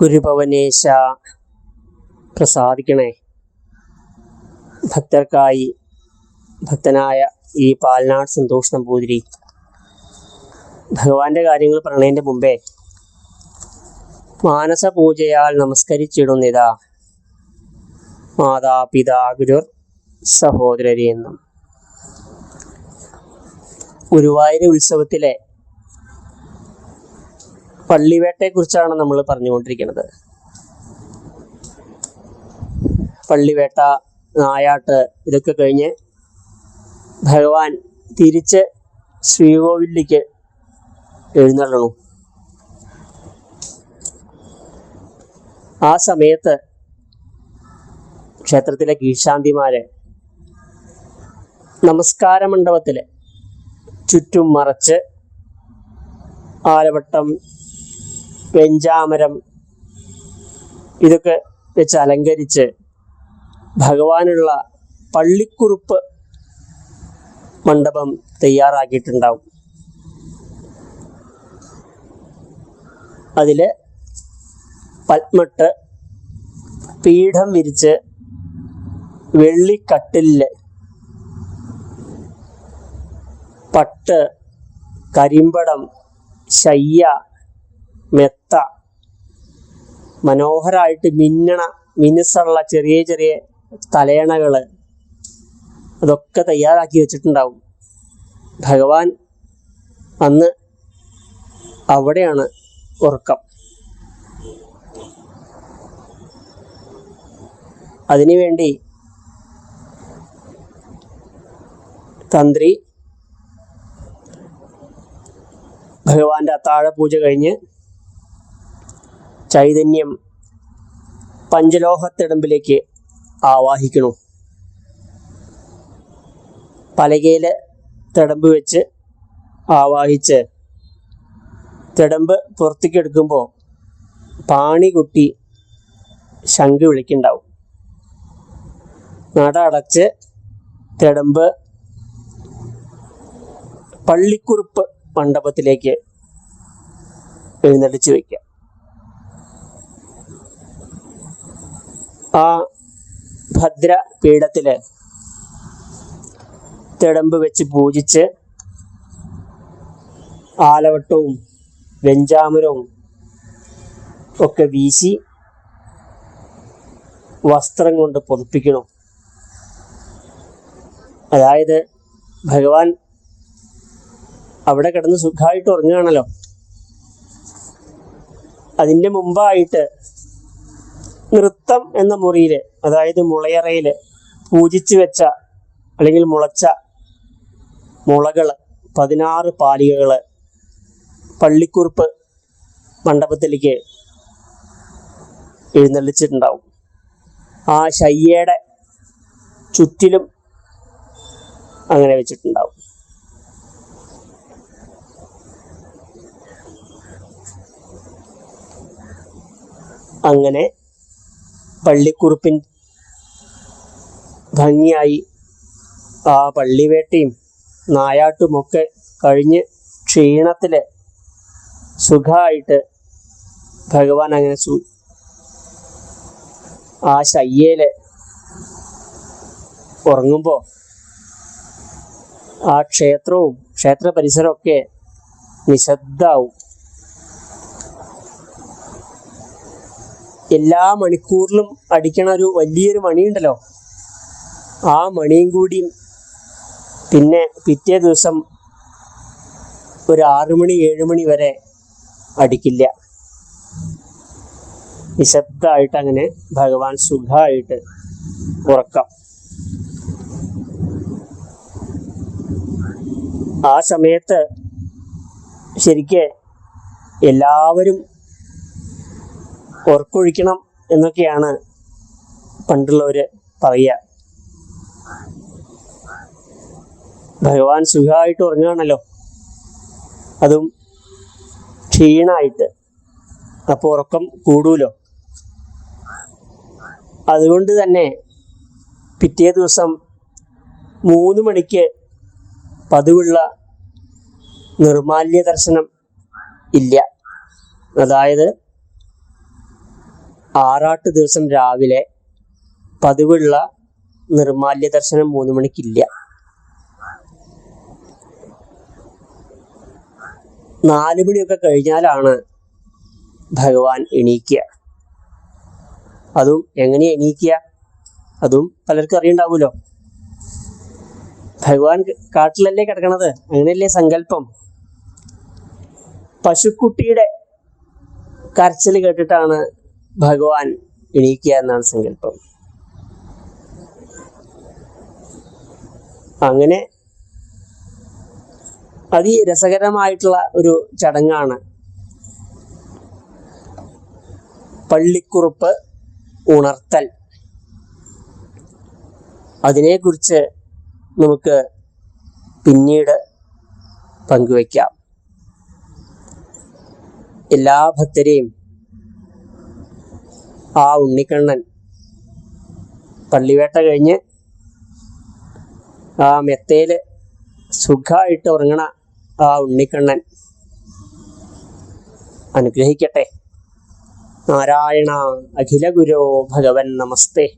ഗുരുഭവനേശ പ്രസാദിക്കണേ. ഭക്തർക്കായി ഭക്തനായ ഈ പാലനാട് സന്തോഷ് നമ്പൂതിരി. ഭഗവാന്റെ കാര്യങ്ങൾ പറയണതിന്റെ മുമ്പേ മാനസ പൂജയാൽ നമസ്കരിച്ചിടുന്നിതാ മാതാപിതാ ഗുരുർ സഹോദരരെ എന്നും. ഗുരുവായൂർ ഉത്സവത്തിലെ പള്ളിവേട്ടയെക്കുറിച്ചാണ് നമ്മൾ പറഞ്ഞുകൊണ്ടിരിക്കുന്നത്. പള്ളിവേട്ട നായാട്ട് ഇതൊക്കെ കഴിഞ്ഞ് ഭഗവാൻ തിരിച്ച് ശ്രീകോവിലേക്ക് എഴുന്നള്ളണു. ആ സമയത്ത് ക്ഷേത്രത്തിലെ കീഴ്ശാന്തിമാര് നമസ്കാര മണ്ഡപത്തിലെ ചുറ്റും മറച്ച് ആലവട്ടം വെഞ്ചാമരം. ഇതൊക്കെ വെച്ച് അലങ്കരിച്ച് ഭഗവാനുള്ള പള്ളിക്കുറുപ്പ് മണ്ഡപം തയ്യാറാക്കിയിട്ടുണ്ടാവും. അതിൽ പത്മട്ട് പീഠം വിരിച്ച് വെള്ളിക്കട്ടിൽ പട്ട് കരിമ്പടം ശയ്യ മെത്ത. മനോഹരമായിട്ട് മിന്നണ മിനുസുള്ള ചെറിയ ചെറിയ തലയണകൾ അതൊക്കെ തയ്യാറാക്കി വെച്ചിട്ടുണ്ടാവും. ഭഗവാൻ അന്ന് അവിടെയാണ് ഉറക്കം. അതിനുവേണ്ടി തന്ത്രി ഭഗവാന്റെ അത്താഴ പൂജ കഴിഞ്ഞ് ചൈതന്യം പഞ്ചലോഹത്തിടമ്പിലേക്ക് ആവാഹിക്കണു പലകയിൽ തിടമ്പ് വെച്ച് ആവാഹിച്ച് തിടമ്പ് പുറത്തേക്ക് എടുക്കുമ്പോൾ പാണി കുട്ടി ശംഖ് വിളിക്കുണ്ടാവും നട അടച്ച് തിടമ്പ് പള്ളിക്കുറുപ്പ് മണ്ഡപത്തിലേക്ക് എഴുന്നള്ളിച്ച് വയ്ക്കുക ആ ഭദ്ര പീഠത്തിൽ തിടമ്പ് വെച്ച് പൂജിച്ച് ആലവട്ടവും വെഞ്ചാമരവും ഒക്കെ വീശി വസ്ത്രം കൊണ്ട് പൊതിപ്പിക്കണം. അതായത് ഭഗവാൻ അവിടെ കിടന്ന് സുഖമായിട്ട് ഉറങ്ങുകയാണല്ലോ. അതിന്റെ മുമ്പായിട്ട് നൃത്തം എന്ന മുറിയിൽ അതായത് മുളയറയിൽ പൂജിച്ചു വെച്ച അല്ലെങ്കിൽ മുളച്ച മുളകൾ പതിനാറ് പാലികകൾ പള്ളിക്കുറുപ്പ് മണ്ഡപത്തിലേക്ക് എഴുന്നള്ളിച്ചിട്ടുണ്ടാവും. ആ ശയ്യയുടെ ചുറ്റിലും അങ്ങനെ വെച്ചിട്ടുണ്ടാവും. അങ്ങനെ പള്ളിക്കുറുപ്പിൻ ഭംഗിയായി ആ പള്ളിവേട്ടയും നായാട്ടുമൊക്കെ കഴിഞ്ഞ് ക്ഷീണത്തിൽ സുഖമായിട്ട് ഭഗവാൻ അങ്ങനെ സു ആ ശയ്യയിൽ ഉറങ്ങുമ്പോൾ ആ ക്ഷേത്രവും ക്ഷേത്ര പരിസരമൊക്കെ നിശബ്ദാവും. എല്ലാ മണിക്കൂറിലും അടിക്കണ ഒരു വലിയൊരു മണിയുണ്ടല്ലോ. ആ മണിയും കൂടി പിന്നെ പിറ്റേ ദിവസം ഒരു ആറു മണി ഏഴ് മണി വരെ അടിക്കില്ല. നിശബ്ദമായിട്ട് അങ്ങനെ ഭഗവാൻ സുഖമായിട്ട് ഉറക്കാം. ആ സമയത്ത് ശരിക്ക് എല്ലാവരും ഉറക്കൊഴിക്കണം എന്നൊക്കെയാണ് പണ്ടുള്ളവർ പറയുക. ഭഗവാൻ സുഖമായിട്ട് ഉറങ്ങുകയാണല്ലോ. അതും ക്ഷീണമായിട്ട് അപ്പോൾ ഉറക്കം കൂടുമല്ലോ അതുകൊണ്ട് തന്നെ പിറ്റേ ദിവസം മൂന്ന് മണിക്ക് പതിവുള്ള നിർമാല്യ ദർശനം ഇല്ല. അതായത് ആറാട്ട് ദിവസം രാവിലെ പതിവുള്ള നിർമാല്യ ദർശനം മൂന്ന് മണിക്കില്ല. നാല് മണിയൊക്കെ കഴിഞ്ഞാലാണ് ഭഗവാൻ എണീക്കുക. അതും എങ്ങനെയാ എണീക്കുക? അതും പലർക്കും അറിയണ്ടാവൂലോ ഭഗവാൻ കാട്ടിലല്ലേ കിടക്കണത്? അങ്ങനെയല്ലേ സങ്കല്പം? പശുക്കുട്ടിയുടെ കരച്ചിൽ കേട്ടിട്ടാണ് ഭഗവാൻ എണീക്കുക എന്നാണ് സങ്കല്പം. അങ്ങനെ അതിരസകരമായിട്ടുള്ള ഒരു ചടങ്ങാണ് പള്ളിക്കുറുപ്പ് ഉണർത്തൽ. അതിനെക്കുറിച്ച് നമുക്ക് പിന്നീട് പങ്കുവയ്ക്കാം. എല്ലാ ഭക്തരെയും ആ ഉണ്ണിക്കണ്ണൻ. പള്ളിവേട്ട കഴിഞ്ഞ് ആ മെത്തയിൽ സുഖമായിട്ട് ഉറങ്ങണ ആ ഉണ്ണിക്കണ്ണൻ. അനുഗ്രഹിക്കട്ടെ. നാരായണ അഖില ഗുരോ ഭഗവൻ നമസ്തേ.